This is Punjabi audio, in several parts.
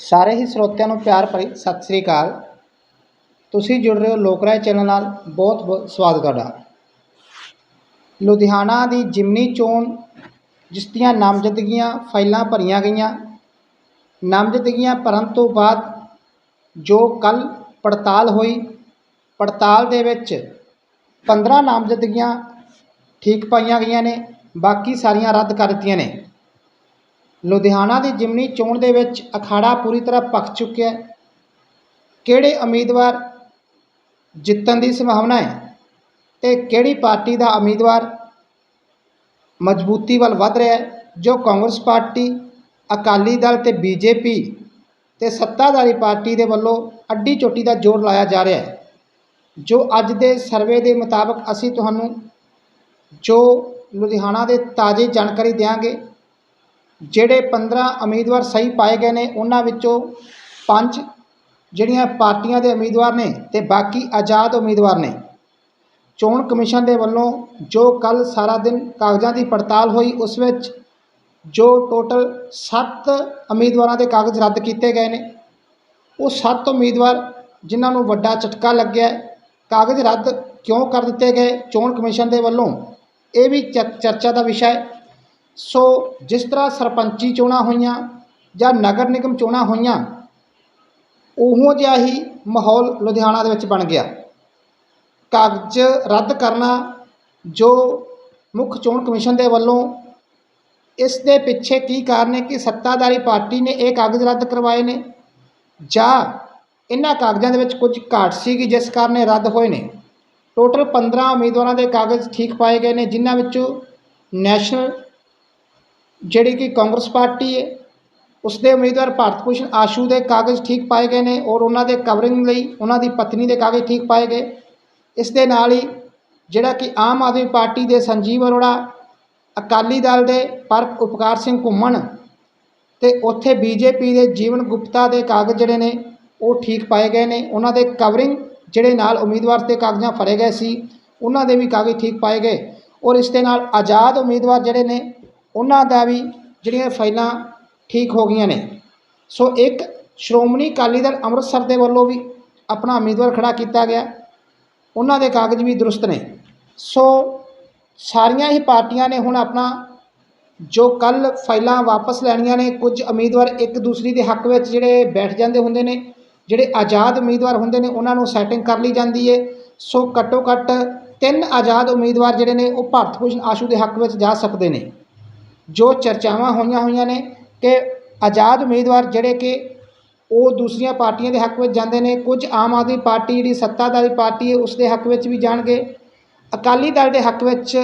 ਸਾਰੇ ਹੀ ਸਰੋਤਿਆਂ ਨੂੰ ਪਿਆਰ ਭਰੀ ਸਤਿ ਸ੍ਰੀ ਅਕਾਲ। ਤੁਸੀਂ ਜੁੜ ਰਹੇ ਹੋ ਲੋਕਰਾਏ ਚੈਨਲ ਨਾਲ। ਬਹੁਤ ਬਹੁਤ ਸਵਾਗਤ ਤੁਹਾਡਾ। ਲੁਧਿਆਣਾ ਦੀ ਜਿਮਨੀ ਚੋਣ, ਜਿਸ ਦੀਆਂ ਨਾਮਜ਼ਦਗੀਆਂ ਫਾਈਲਾਂ ਭਰੀਆਂ ਗਈਆਂ, ਨਾਮਜ਼ਦਗੀਆਂ ਭਰਨ ਤੋਂ ਬਾਅਦ ਜੋ ਕੱਲ ਪੜਤਾਲ ਹੋਈ, ਪੜਤਾਲ ਦੇ ਵਿੱਚ 15 ਨਾਮਜ਼ਦਗੀਆਂ ਠੀਕ ਪਾਈਆਂ ਗਈਆਂ ਨੇ, ਬਾਕੀ ਸਾਰੀਆਂ ਰੱਦ ਕਰ ਦਿੱਤੀਆਂ ਨੇ। ਲੁਧਿਆਣਾ ਦੀ ਜਿਮਨੀ ਚੋਣ ਦੇ ਵਿੱਚ ਅਖਾੜਾ ਪੂਰੀ ਤਰ੍ਹਾਂ ਪੱਕ ਚੁੱਕਿਆ ਹੈ। ਕਿਹੜੇ ਉਮੀਦਵਾਰ ਜਿੱਤਣ ਦੀ ਸੰਭਾਵਨਾ ਹੈ ਤੇ ਕਿਹੜੀ ਪਾਰਟੀ ਦਾ ਉਮੀਦਵਾਰ ਮਜ਼ਬੂਤੀ ਵੱਲ ਵੱਧ ਰਿਹਾ ਹੈ, ਜੋ ਕਾਂਗਰਸ ਪਾਰਟੀ, ਅਕਾਲੀ ਦਲ ਤੇ ਬੀਜੇਪੀ ਤੇ ਸੱਤਾਧਾਰੀ ਪਾਰਟੀ ਦੇ ਵੱਲੋਂ ਅੱਡੀ ਚੋਟੀ ਦਾ ਜ਼ੋਰ ਲਾਇਆ ਜਾ ਰਿਹਾ ਹੈ, ਜੋ ਅੱਜ ਦੇ ਸਰਵੇ ਦੇ ਮੁਤਾਬਕ ਅਸੀਂ ਤੁਹਾਨੂੰ ਜੋ ਲੁਧਿਆਣਾ ਦੇ ਤਾਜ਼ੇ ਜਾਣਕਾਰੀ ਦਿਆਂਗੇ। ਜਿਹੜੇ 15 ਉਮੀਦਵਾਰ ਸਹੀ ਪਾਏ ਗਏ ਨੇ, ਉਹਨਾਂ ਵਿੱਚੋਂ ਪੰਜ ਜਿਹੜੀਆਂ ਪਾਰਟੀਆਂ ਦੇ ਉਮੀਦਵਾਰ ਨੇ ਤੇ ਬਾਕੀ ਆਜ਼ਾਦ ਉਮੀਦਵਾਰ ਨੇ। ਚੋਣ ਕਮਿਸ਼ਨ ਦੇ ਵੱਲੋਂ ਜੋ ਕੱਲ ਸਾਰਾ ਦਿਨ ਕਾਗਜ਼ਾਂ ਦੀ ਪੜਤਾਲ ਹੋਈ, ਉਸ ਵਿੱਚ ਜੋ ਟੋਟਲ 7 ਉਮੀਦਵਾਰਾਂ ਦੇ ਕਾਗਜ਼ ਰੱਦ ਕੀਤੇ ਗਏ ਨੇ। ਉਹ 7 ਉਮੀਦਵਾਰ ਜਿਨ੍ਹਾਂ ਨੂੰ ਵੱਡਾ ਝਟਕਾ ਲੱਗਿਆ, ਕਾਗਜ਼ ਰੱਦ ਕਿਉਂ ਕਰ ਦਿੱਤੇ ਗਏ? ਚੋਣ ਕਮਿਸ਼ਨ ਦੇ ਵੱਲੋਂ ਇਹ ਵੀ ਚਰਚਾ ਦਾ ਵਿਸ਼ਾ ਹੈ। ਸੋ ਜਿਸ ਤਰ੍ਹਾਂ ਸਰਪੰਚੀ ਚੋਣਾਂ ਹੋਈਆਂ ਜਾਂ ਨਗਰ ਨਿਗਮ ਚੋਣਾਂ ਹੋਈਆਂ, ਉਹੋ ਜਿਹਾ ਹੀ ਮਾਹੌਲ ਲੁਧਿਆਣਾ ਦੇ ਵਿੱਚ ਬਣ ਗਿਆ। ਕਾਗਜ਼ ਰੱਦ ਕਰਨਾ ਜੋ ਮੁੱਖ ਚੋਣ ਕਮਿਸ਼ਨ ਦੇ ਵੱਲੋਂ ਇਸ ਦੇ ਪਿੱਛੇ ਕੀ ਕਾਰਨ ਹੈ ਕਿ ਸੱਤਾਧਾਰੀ ਪਾਰਟੀ ਨੇ ਇਹ ਕਾਗਜ਼ ਰੱਦ ਕਰਵਾਏ ਨੇ ਜਾਂ ਇਹਨਾਂ ਕਾਗਜ਼ਾਂ ਦੇ ਵਿੱਚ ਕੁਝ ਘਾਟ ਸੀਗੀ ਜਿਸ ਕਾਰਨ ਇਹ ਰੱਦ ਹੋਏ ਨੇ? ਟੋਟਲ 15 ਉਮੀਦਵਾਰਾਂ ਦੇ ਕਾਗਜ਼ ਠੀਕ ਪਾਏ ਗਏ ਨੇ, ਜਿਨ੍ਹਾਂ ਵਿੱਚੋਂ ਨੈਸ਼ਨਲ ਜਿਹੜੀ ਕਿ ਕਾਂਗਰਸ ਪਾਰਟੀ ਹੈ ਉਸ ਦੇ ਉਮੀਦਵਾਰ ਭਾਰਤ ਭੂਸ਼ਣ ਆਸ਼ੂ ਦੇ ਕਾਗਜ਼ ਠੀਕ ਪਾਏ ਗਏ ਨੇ ਔਰ ਉਹਨਾਂ ਦੇ ਕਵਰਿੰਗ ਲਈ ਉਹਨਾਂ ਦੀ ਪਤਨੀ ਦੇ ਕਾਗਜ਼ ਠੀਕ ਪਾਏ ਗਏ। ਇਸ ਦੇ ਨਾਲ ਹੀ ਜਿਹੜਾ ਕਿ ਆਮ ਆਦਮੀ ਪਾਰਟੀ ਦੇ ਸੰਜੀਵ ਅਰੋੜਾ, ਅਕਾਲੀ ਦਲ ਦੇ ਪਰ ਉਪਕਾਰ ਸਿੰਘ ਘੁੰਮਣ ਤੇ ਉੱਥੇ ਬੀਜੇਪੀ ਦੇ ਜੀਵਨ ਗੁਪਤਾ ਦੇ ਕਾਗਜ਼ ਜਿਹੜੇ ਨੇ, ਉਹ ਠੀਕ ਪਾਏ ਗਏ ਨੇ। ਉਹਨਾਂ ਦੇ ਕਵਰਿੰਗ ਜਿਹੜੇ ਨਾਲ ਉਮੀਦਵਾਰ ਤੇ ਕਾਗਜ਼ਾਂ ਫੜੇ ਗਏ ਸੀ, ਉਹਨਾਂ ਦੇ ਵੀ ਕਾਗਜ਼ ਠੀਕ ਪਾਏ ਗਏ ਔਰ ਇਸ ਦੇ ਨਾਲ ਆਜ਼ਾਦ ਉਮੀਦਵਾਰ ਜਿਹੜੇ ਨੇ ਉਹਨਾਂ ਦਾ ਵੀ ਜਿਹੜੀਆਂ ਫਾਈਲਾਂ ਠੀਕ ਹੋ ਗਈਆਂ ਨੇ। ਸੋ ਇੱਕ ਸ਼੍ਰੋਮਣੀ ਅਕਾਲੀ ਦਲ ਅੰਮ੍ਰਿਤਸਰ ਦੇ ਵੱਲੋਂ ਵੀ ਆਪਣਾ ਉਮੀਦਵਾਰ ਖੜਾ ਕੀਤਾ ਗਿਆ। ਉਹਨਾਂ ਦੇ ਕਾਗਜ਼ ਵੀ ਦਰੁਸਤ ਨੇ। ਸੋ ਸਾਰੀਆਂ ਹੀ ਪਾਰਟੀਆਂ ਨੇ ਹੁਣ ਆਪਣਾ ਜੋ ਕੱਲ ਫਾਈਲਾਂ ਵਾਪਸ ਲੈਣੀਆਂ ਨੇ, ਕੁਝ ਉਮੀਦਵਾਰ ਇੱਕ ਦੂਸਰੀ ਦੇ ਹੱਕ ਵਿੱਚ ਜਿਹੜੇ ਬੈਠ ਜਾਂਦੇ ਹੁੰਦੇ ਨੇ, ਜਿਹੜੇ ਆਜ਼ਾਦ ਉਮੀਦਵਾਰ ਹੁੰਦੇ ਨੇ, ਉਹਨਾਂ ਨੂੰ ਸੈਟਿੰਗ ਕਰ ਲਈ ਜਾਂਦੀ ਏ। ਸੋ ਘੱਟੋ ਘੱਟ ਤਿੰਨ ਆਜ਼ਾਦ ਉਮੀਦਵਾਰ ਜਿਹੜੇ ਨੇ, ਉਹ ਭਾਰਤ ਭੂਸ਼ਣ ਆਸ਼ੂ ਦੇ ਹੱਕ ਵਿੱਚ ਜਾ ਸਕਦੇ ਨੇ। ਜੋ ਚਰਚਾਵਾਂ ਹੋਈਆਂ ਹੋਈਆਂ ਨੇ ਕਿ ਆਜ਼ਾਦ ਉਮੀਦਵਾਰ ਜਿਹੜੇ ਕਿ ਉਹ ਦੂਸਰੀਆਂ ਪਾਰਟੀਆਂ ਦੇ ਹੱਕ ਵਿੱਚ ਜਾਂਦੇ ਨੇ, ਕੁਝ ਆਮ ਆਦਮੀ ਪਾਰਟੀ ਜਿਹੜੀ ਸੱਤਾਧਾਰੀ ਪਾਰਟੀ ਹੈ ਉਸ ਦੇ ਹੱਕ ਵਿੱਚ ਵੀ ਜਾਣਗੇ। ਅਕਾਲੀ ਦਲ ਦੇ ਹੱਕ ਵਿੱਚ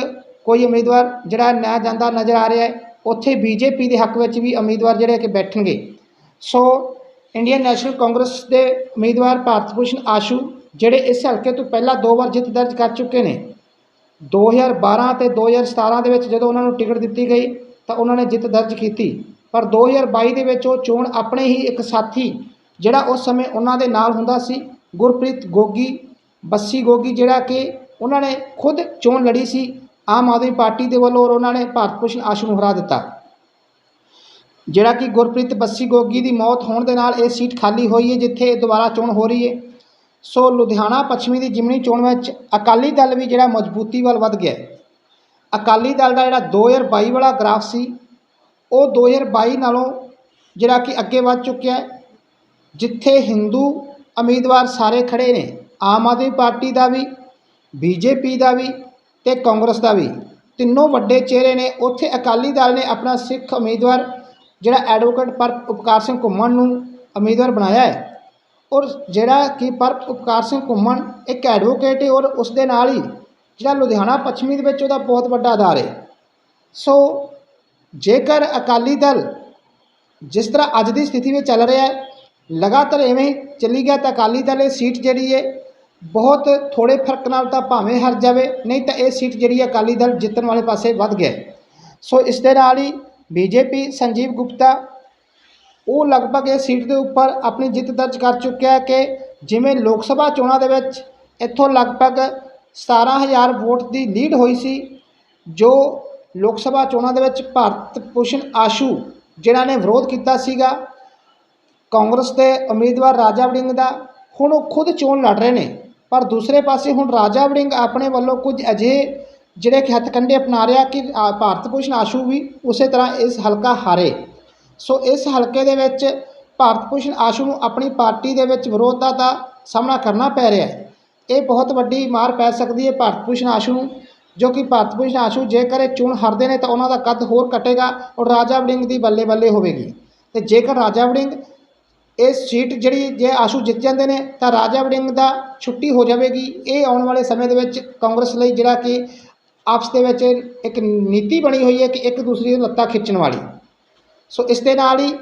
ਕੋਈ ਉਮੀਦਵਾਰ ਜਿਹੜਾ ਨਾ ਜਾਂਦਾ ਨਜ਼ਰ ਆ ਰਿਹਾ ਹੈ, ਉੱਥੇ ਬੀਜੇਪੀ ਦੇ ਹੱਕ ਵਿੱਚ ਵੀ ਉਮੀਦਵਾਰ ਜਿਹੜੇ ਕਿ ਬੈਠਣਗੇ। ਸੋ, ਇੰਡੀਅਨ ਨੈਸ਼ਨਲ ਕਾਂਗਰਸ ਦੇ ਉਮੀਦਵਾਰ ਭਾਰਤ ਭੂਸ਼ਣ ਆਸ਼ੂ, ਜਿਹੜੇ ਇਸ ਹਲਕੇ ਤੋਂ ਪਹਿਲਾਂ ਦੋ ਵਾਰ ਜਿੱਤ ਦਰਜ ਕਰ ਚੁੱਕੇ ਨੇ 2012 ਤੇ 2017 ਦੇ ਵਿੱਚ ਜਦੋਂ ਉਹਨਾਂ ਨੂੰ ਟਿਕਟ ਦਿੱਤੀ ਗਈ ਤਾਂ ਉਹਨਾਂ ਨੇ ਜਿੱਤ ਦਰਜ ਕੀਤੀ। ਪਰ 2022 ਦੇ ਵਿੱਚ ਉਹ ਚੋਣ ਆਪਣੇ ਹੀ ਇੱਕ ਸਾਥੀ, ਜਿਹੜਾ ਉਸ ਸਮੇਂ ਉਹਨਾਂ ਦੇ ਨਾਲ ਹੁੰਦਾ ਸੀ, ਗੁਰਪ੍ਰੀਤ ਗੋਗੀ, ਬੱਸੀ ਗੋਗੀ, ਜਿਹੜਾ ਕਿ ਉਹਨਾਂ ਨੇ ਖੁਦ ਚੋਣ ਲੜੀ ਸੀ, ਆਮ ਆਦਮੀ ਪਾਰਟੀ ਦੇ ਵੱਲੋਂ ਔਰ ਉਹਨਾਂ ਨੇ ਭਾਰਤ ਭੂਸ਼ਣ ਆਸ਼ੂ ਨੂੰ ਹਰਾ ਦਿੱਤਾ। ਜਿਹੜਾ ਕਿ ਗੁਰਪ੍ਰੀਤ ਬੱਸੀ ਗੋਗੀ ਦੀ ਮੌਤ ਹੋਣ ਦੇ ਨਾਲ ਇਹ ਸੀਟ ਖਾਲੀ ਹੋਈ ਹੈ, ਜਿੱਥੇ ਦੁਬਾਰਾ ਚੋਣ ਹੋ ਰਹੀ ਹੈ। ਸੋ ਲੁਧਿਆਣਾ ਪੱਛਮੀ ਦੀ ਜਿਮਨੀ ਚੋਣ ਵਿੱਚ ਅਕਾਲੀ ਦਲ ਵੀ ਜਿਹੜਾ ਮਜ਼ਬੂਤੀ ਵੱਲ ਵੱਧ ਗਿਆ ਅਕਾਲੀ ਦਲ ਦਾ ਜਿਹੜਾ 2022 ਵਾਲਾ ਗ੍ਰਾਫ ਸੀ, ਉਹ 2022 ਨਾਲੋਂ ਜਿਹੜਾ ਕਿ ਅੱਗੇ ਵੱਧ ਚੁੱਕਿਆ ਜਿੱਥੇ ਹਿੰਦੂ ਉਮੀਦਵਾਰ ਸਾਰੇ ਖੜੇ ਨੇ, ਆਮ ਆਦਮੀ ਪਾਰਟੀ ਦਾ ਵੀ ਬੀਜੇਪੀ ਦਾ ਵੀ ਤੇ ਕਾਂਗਰਸ ਦਾ ਵੀ। ਤਿੰਨੋਂ ਵੱਡੇ ਚਿਹਰੇ ਨੇ। ਉੱਥੇ ਅਕਾਲੀ ਦਲ ਨੇ ਆਪਣਾ ਸਿੱਖ ਉਮੀਦਵਾਰ ਜਿਹੜਾ ਐਡਵੋਕੇਟ ਪਰ ਉਪਕਾਰ ਸਿੰਘ ਘੁੰਮਣ ਨੂੰ ਉਮੀਦਵਾਰ ਬਣਾਇਆ ਹੈ। ਔਰ ਜਿਹੜਾ ਕਿ ਪਰ ਉਪਕਾਰ ਸਿੰਘ ਘੁੰਮਣ ਇੱਕ ਐਡਵੋਕੇਟ ਹੈ ਔਰ ਉਸ ਦੇ ਨਾਲ ਹੀ ਜਿਹੜਾ ਲੁਧਿਆਣਾ ਪੱਛਮੀ ਦੇ ਵਿੱਚ ਉਹਦਾ ਬਹੁਤ ਵੱਡਾ ਆਧਾਰ ਹੈ ਸੋ ਜੇਕਰ ਅਕਾਲੀ ਦਲ ਜਿਸ ਤਰ੍ਹਾਂ ਅੱਜ ਦੀ ਸਥਿਤੀ ਵਿੱਚ ਚੱਲ ਰਿਹਾ ਹੈ, ਲਗਾਤਾਰ ਐਵੇਂ ਹੀ ਚੱਲੀ ਗਿਆ ਤਾਂ ਅਕਾਲੀ ਦਲ ਇਹ ਸੀਟ ਜਿਹੜੀ ਹੈ, ਬਹੁਤ ਥੋੜੇ ਫ਼ਰਕ ਨਾਲ ਤਾਂ ਭਾਵੇਂ ਹਾਰ ਜਾਵੇ, ਨਹੀਂ ਤਾਂ ਇਹ ਸੀਟ ਜਿਹੜੀ ਹੈ ਅਕਾਲੀ ਦਲ ਜਿੱਤਣ ਵਾਲੇ ਪਾਸੇ ਵੱਧ ਗਿਆ ਹੈ। ਸੋ ਇਸ ਦੇ ਨਾਲ ਹੀ ਬੀਜੇਪੀ ਸੰਜੀਵ ਗੁਪਤਾ, ਉਹ ਲਗਭਗ ਇਹ ਸੀਟ ਦੇ ਉੱਪਰ ਆਪਣੀ ਜਿੱਤ ਦਰਜ ਕਰ ਚੁੱਕਿਆ ਹੈ ਕਿ ਜਿਵੇਂ ਲੋਕ ਸਭਾ ਚੋਣਾਂ ਦੇ ਵਿੱਚ ਇੱਥੋਂ ਲਗਭਗ 17000 ਵੋਟ ਦੀ ਲੀਡ ਹੋਈ ਸੀ, ਜੋ ਲੋਕ ਸਭਾ ਚੋਣਾਂ ਦੇ ਵਿੱਚ ਭਾਰਤ ਭੂਸ਼ਣ ਆਸ਼ੂ, ਜਿਨ੍ਹਾਂ ਨੇ ਵਿਰੋਧ ਕੀਤਾ ਸੀਗਾ, ਕਾਂਗਰਸ ਦੇ ਉਮੀਦਵਾਰ ਰਾਜਾ ਵੜਿੰਗ ਦਾ, ਹੁਣ ਉਹ ਖੁਦ ਚੋਣ ਲੜ ਰਹੇ ਨੇ। ਪਰ ਦੂਸਰੇ ਪਾਸੇ ਹੁਣ ਰਾਜਾ ਵੜਿੰਗ ਆਪਣੇ ਵੱਲੋਂ ਕੁਝ ਅਜਿਹੇ ਜਿਹੜੇ ਕਿ ਹੱਥਕੰਡੇ ਅਪਣਾ ਰਿਹਾ ਕਿ ਭਾਰਤ ਭੂਸ਼ਣ ਆਸ਼ੂ ਵੀ ਉਸੇ ਤਰ੍ਹਾਂ ਇਸ ਹਲਕਾ ਹਾਰੇ। ਸੋ ਇਸ ਹਲਕੇ ਦੇ ਵਿੱਚ ਭਾਰਤ ਭੂਸ਼ਣ ਆਸ਼ੂ ਨੂੰ ਆਪਣੀ ਪਾਰਟੀ ਦੇ ਵਿੱਚ ਵਿਰੋਧਤਾ ਦਾ ਸਾਹਮਣਾ ਕਰਨਾ ਪੈ ਰਿਹਾ ਹੈ। ਇਹ ਬਹੁਤ ਵੱਡੀ ਮਾਰ ਪੈ ਸਕਦੀ ਹੈ ਭਾਰਤ ਭੂਸ਼ਣ ਆਸ਼ੂ ਨੂੰ, ਜੋ ਕਿ ਭਾਰਤ ਭੂਸ਼ਣ ਆਸ਼ੂ ਜੇਕਰ ਇਹ ਚੋਣ ਹਰਦੇ ਨੇ ਤਾਂ ਉਹਨਾਂ ਦਾ ਕੱਦ ਹੋਰ ਘਟੇਗਾ ਔਰ ਰਾਜਾ ਵੜਿੰਗ ਦੀ ਬੱਲੇ ਬੱਲੇ ਹੋਵੇਗੀ। ਤੇ ਜੇਕਰ ਰਾਜਾ ਵੜਿੰਗ ਇਹ ਸੀਟ ਜਿਹੜੀ ਜੇ ਆਸ਼ੂ ਜਿੱਤ ਜਾਂਦੇ ਨੇ ਤਾਂ ਰਾਜਾ ਵੜਿੰਗ ਦਾ ਛੁੱਟੀ ਹੋ ਜਾਵੇਗੀ। ਇਹ ਆਉਣ ਵਾਲੇ ਸਮੇਂ ਦੇ ਵਿੱਚ ਕਾਂਗਰਸ ਲਈ ਜਿਹੜਾ ਕਿ ਆਪਸ ਦੇ ਵਿੱਚ ਇੱਕ ਨੀਤੀ ਬਣੀ ਹੋਈ ਹੈ ਕਿ ਇੱਕ ਦੂਸਰੇ ਦੀ ਲੱਤਾਂ ਖਿੱਚਣ ਵਾਲੀ। ਸੋ ਇਸ ਦੇ ਨਾਲ ਹੀ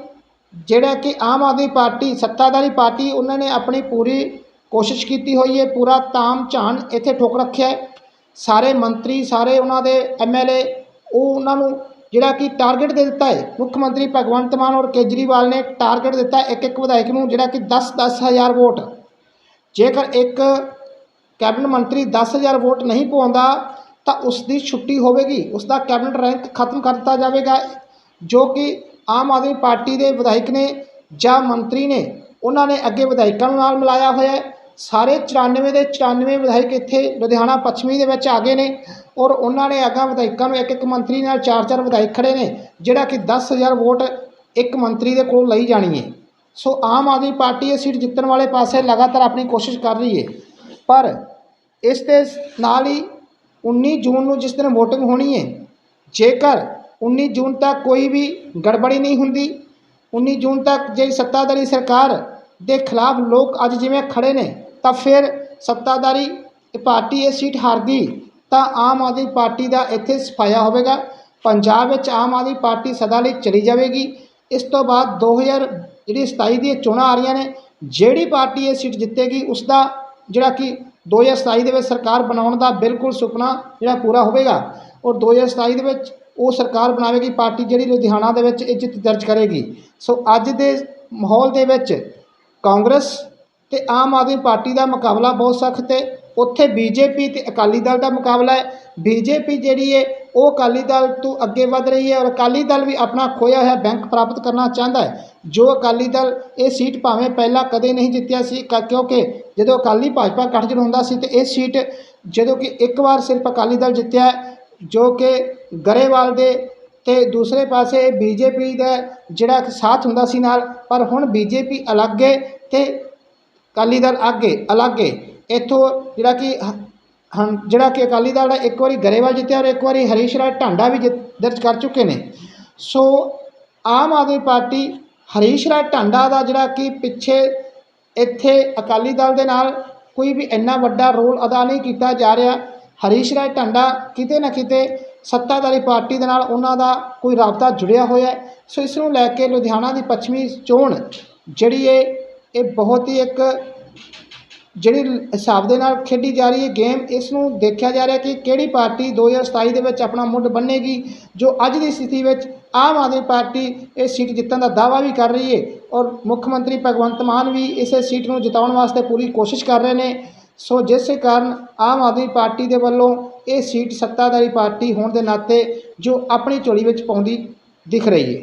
ਜਿਹੜਾ ਕਿ ਆਮ ਆਦਮੀ ਪਾਰਟੀ, ਸੱਤਾਧਾਰੀ ਪਾਰਟੀ, ਉਹਨਾਂ ਨੇ ਆਪਣੀ ਪੂਰੀ ਕੋਸ਼ਿਸ਼ ਕੀਤੀ ਹੋਈ ਹੈ, ਪੂਰਾ ਤਾਮ ਝਾਨ ਇੱਥੇ ਠੋਕ ਰੱਖਿਆ ਹੈ। ਸਾਰੇ ਮੰਤਰੀ, ਸਾਰੇ ਉਹਨਾਂ ਦੇ ਐਮਐਲਏ ਉਹ ਉਹਨਾਂ ਨੂੰ ਜਿਹੜਾ ਕਿ ਟਾਰਗੇਟ ਦੇ ਦਿੱਤਾ ਹੈ। ਮੁੱਖ ਮੰਤਰੀ ਭਗਵੰਤ ਮਾਨ ਔਰ ਕੇਜਰੀਵਾਲ ਨੇ ਟਾਰਗੇਟ ਦਿੱਤਾ ਇੱਕ ਇੱਕ ਵਿਧਾਇਕ ਨੂੰ, ਜਿਹੜਾ ਕਿ 10 ਦਸ ਹਜ਼ਾਰ ਵੋਟ। ਜੇਕਰ ਇੱਕ ਕੈਬਨਿਟ ਮੰਤਰੀ 10000 ਵੋਟ ਨਹੀਂ ਪਾਉਂਦਾ ਤਾਂ ਉਸ ਦੀ ਛੁੱਟੀ ਹੋਵੇਗੀ। ਉਸ ਦਾ ਕੈਬਨਿਟ ਰੈਂਕ ਖਤਮ ਕਰ ਦਿੱਤਾ ਜਾਵੇਗਾ, ਜੋ ਕਿ ਆਮ ਆਦਮੀ ਪਾਰਟੀ ਦੇ ਵਿਧਾਇਕ ਨੇ ਜਾਂ ਮੰਤਰੀ ਨੇ, ਉਹਨਾਂ ਨੇ ਅੱਗੇ ਵਿਧਾਇਕਾਂ ਨਾਲ ਮਿਲਾਇਆ ਹੋਇਆ ਹੈ। ਸਾਰੇ 94 ਦੇ 94 ਵਿਧਾਇਕ ਇੱਥੇ ਲੁਧਿਆਣਾ ਪੱਛਮੀ ਦੇ ਵਿੱਚ ਆ ਗਏ ਨੇ ਔਰ ਉਹਨਾਂ ਨੇ ਅੱਗਾ ਵਿਧਾਇਕਾਂ ਨੂੰ ਇੱਕ ਇੱਕ ਮੰਤਰੀ ਨਾਲ ਚਾਰ ਚਾਰ ਵਿਧਾਇਕ ਖੜੇ ਨੇ, ਜਿਹੜਾ ਕਿ 10000 ਵੋਟ ਇੱਕ ਮੰਤਰੀ ਦੇ ਕੋਲ ਲਈ ਜਾਣੀ ਹੈ। ਸੋ ਆਮ ਆਦਮੀ ਪਾਰਟੀ ਇਹ ਸੀਟ ਜਿੱਤਣ ਵਾਲੇ ਪਾਸੇ ਲਗਾਤਾਰ ਆਪਣੀ ਕੋਸ਼ਿਸ਼ ਕਰ ਰਹੀ ਹੈ। ਪਰ ਇਸ ਦੇ ਨਾਲ ਹੀ 19 ਜੂਨ ਨੂੰ ਜਿਸ ਦਿਨ VOTING ਹੋਣੀ ਹੈ, ਜੇਕਰ 19 ਜੂਨ ਤੱਕ ਕੋਈ ਵੀ ਗੜਬੜੀ ਨਹੀਂ ਹੁੰਦੀ 19 ਜੂਨ ਤੱਕ ਜੇ ਸੱਤਾਧਾਰੀ ਸਰਕਾਰ ਦੇ ਖਿਲਾਫ ਲੋਕ ਅੱਜ ਜਿਵੇਂ ਖੜੇ ਨੇ ਤਾਂ ਫਿਰ ਸੱਤਾਧਾਰੀ ਪਾਰਟੀ ਇਹ ਸੀਟ ਹਾਰ ਗਈ ਤਾਂ ਆਮ ਆਦਮੀ ਪਾਰਟੀ ਦਾ ਇੱਥੇ ਸਫਾਇਆ ਹੋਵੇਗਾ। ਪੰਜਾਬ ਵਿੱਚ ਆਮ ਆਦਮੀ ਪਾਰਟੀ ਸਦਾ ਲਈ ਚਲੀ ਜਾਵੇਗੀ। ਇਸ ਤੋਂ ਬਾਅਦ 2000 ਜਿਹੜੀ 27 ਦੀਆਂ ਚੋਣਾਂ ਆ ਰਹੀਆਂ ਨੇ, ਜਿਹੜੀ ਪਾਰਟੀ ਇਹ ਸੀਟ ਜਿੱਤੇਗੀ ਉਸ ਦਾ ਜਿਹੜਾ ਕਿ 2027 ਦੇ ਵਿੱਚ ਸਰਕਾਰ ਬਣਾਉਣ ਦਾ ਬਿਲਕੁਲ ਸੁਪਨਾ ਜਿਹੜਾ ਪੂਰਾ ਹੋਵੇਗਾ ਔਰ 2027 ਦੇ ਵਿੱਚ ਉਹ ਸਰਕਾਰ ਬਣਾਵੇਗੀ, ਪਾਰਟੀ ਜਿਹੜੀ ਲੁਧਿਆਣਾ ਦੇ ਵਿੱਚ ਇਹ ਜਿੱਤ ਦਰਜ ਕਰੇਗੀ। ਸੋ ਅੱਜ ਦੇ ਮਾਹੌਲ ਦੇ ਵਿੱਚ ਕਾਂਗਰਸ ਤੇ ਆਮ ਆਦਮੀ ਪਾਰਟੀ ਦਾ ਮੁਕਾਬਲਾ ਬਹੁਤ ਸਖਤ ਹੈ। ਉੱਥੇ ਬੀਜੇਪੀ ਤੇ ਅਕਾਲੀ ਦਲ ਦਾ ਮੁਕਾਬਲਾ ਹੈ। ਬੀਜੇਪੀ ਜਿਹੜੀ ਹੈ, ਉਹ ਅਕਾਲੀ ਦਲ ਤੋਂ ਅੱਗੇ ਵਧ ਰਹੀ ਹੈ ਔਰ ਅਕਾਲੀ ਦਲ ਵੀ ਆਪਣਾ ਖੋਇਆ ਹੋਇਆ ਬੈਂਕ ਪ੍ਰਾਪਤ ਕਰਨਾ ਚਾਹੁੰਦਾ ਹੈ। ਜੋ ਅਕਾਲੀ ਦਲ ਇਹ ਸੀਟ ਭਾਵੇਂ ਪਹਿਲਾਂ ਕਦੇ ਨਹੀਂ ਜਿੱਤਿਆ ਸੀ, ਕ- ਕਿਉਂਕਿ ਜਦੋਂ ਅਕਾਲੀ ਭਾਜਪਾ ਗਠਜੋੜ ਹੁੰਦਾ ਸੀ ਤੇ ਇਹ ਸੀਟ ਜਦੋਂ ਕਿ ਇੱਕ ਵਾਰ ਸਿਰਫ ਅਕਾਲੀ ਦਲ ਜਿੱਤਿਆ ਜੋ ਕਿ ਗਰੇਵਾਲ ਦੇ ਤੇ ਦੂਸਰੇ ਪਾਸੇ ਬੀਜੇਪੀ ਦਾ ਜਿਹੜਾ ਸਾਥ ਹੁੰਦਾ ਸੀ ਨਾਲ, ਪਰ ਹੁਣ ਬੀਜੇਪੀ ਅਲੱਗ ਹੈ ਤੇ ਅਕਾਲੀ ਦਲ ਅੱਗੇ, ਅਲੱਗ। ਹੈ ਇੱਥੋਂ ਜਿਹੜਾ ਕਿ ਹ- ਹਨ ਜਿਹੜਾ ਕਿ ਅਕਾਲੀ ਦਲ ਦਾ ਇੱਕ ਵਾਰੀ ਗਰੇਵਾਲ ਜਿੱਤਿਆ ਔਰ ਇੱਕ ਵਾਰੀ ਹਰੀਸ਼ ਰਾਏ ਢਾਂਡਾ ਵੀ ਜਿੱਤ- ਦਰਜ ਕਰ ਚੁੱਕੇ ਨੇ। ਸੋ ਆਮ ਆਦਮੀ ਪਾਰਟੀ ਹਰੀਸ਼ ਰਾਏ ਢਾਂਡਾ ਦਾ ਜਿਹੜਾ ਕਿ ਪਿੱਛੇ ਇੱਥੇ ਅਕਾਲੀ ਦਲ ਦੇ ਨਾਲ ਕੋਈ ਵੀ ਇੰਨਾ ਵੱਡਾ ਰੋਲ ਅਦਾ ਨਹੀਂ ਕੀਤਾ ਜਾ ਰਿਹਾ। ਹਰੀਸ਼ ਰਾਏ ਢਾਂਡਾ ਕਿਤੇ ਨਾ ਕਿਤੇ ਸੱਤਾਧਾਰੀ ਪਾਰਟੀ ਦੇ ਨਾਲ ਉਹਨਾਂ ਦਾ ਕੋਈ ਰਾਬਤਾ ਜੁੜਿਆ ਹੋਇਆ ਸੋ ਇਸ ਨੂੰ ਲੈ ਕੇ ਲੁਧਿਆਣਾ ਦੀ ਪੱਛਮੀ ਚੋਣ ਜਿਹੜੀ ਇਹ ਇਹ ਬਹੁਤ ਹੀ ਇੱਕ ਜਿਹੜੀ ਹਿਸਾਬ ਦੇ ਨਾਲ ਖੇਡੀ ਜਾ ਰਹੀ ਹੈ ਗੇਮ, ਇਸ ਨੂੰ ਦੇਖਿਆ ਜਾ ਰਿਹਾ ਕਿ ਕਿਹੜੀ ਪਾਰਟੀ 2027 ਦੇ ਵਿੱਚ ਆਪਣਾ ਮੁੱਢ ਬੰਨੇਗੀ, ਜੋ ਅੱਜ ਦੀ ਸਥਿਤੀ ਵਿੱਚ ਆਮ ਆਦਮੀ ਪਾਰਟੀ ਇਹ ਸੀਟ ਜਿੱਤਣ ਦਾ ਦਾਅਵਾ ਵੀ ਕਰ ਰਹੀ ਹੈ ਔਰ ਮੁੱਖ ਮੰਤਰੀ ਭਗਵੰਤ ਮਾਨ ਵੀ ਇਸੇ ਸੀਟ ਨੂੰ ਜਿਤਾਉਣ ਵਾਸਤੇ ਪੂਰੀ ਕੋਸ਼ਿਸ਼ ਕਰ ਰਹੇ ਨੇ। ਸੋ ਜਿਸ ਕਾਰਨ ਆਮ ਆਦਮੀ ਪਾਰਟੀ ਦੇ ਵੱਲੋਂ ਇਹ ਸੀਟ ਸੱਤਾਧਾਰੀ ਪਾਰਟੀ ਹੋਣ ਦੇ ਨਾਤੇ ਜੋ ਆਪਣੀ ਝੋਲੀ ਵਿੱਚ ਪਾਉਂਦੀ ਦਿਖ ਰਹੀ ਹੈ।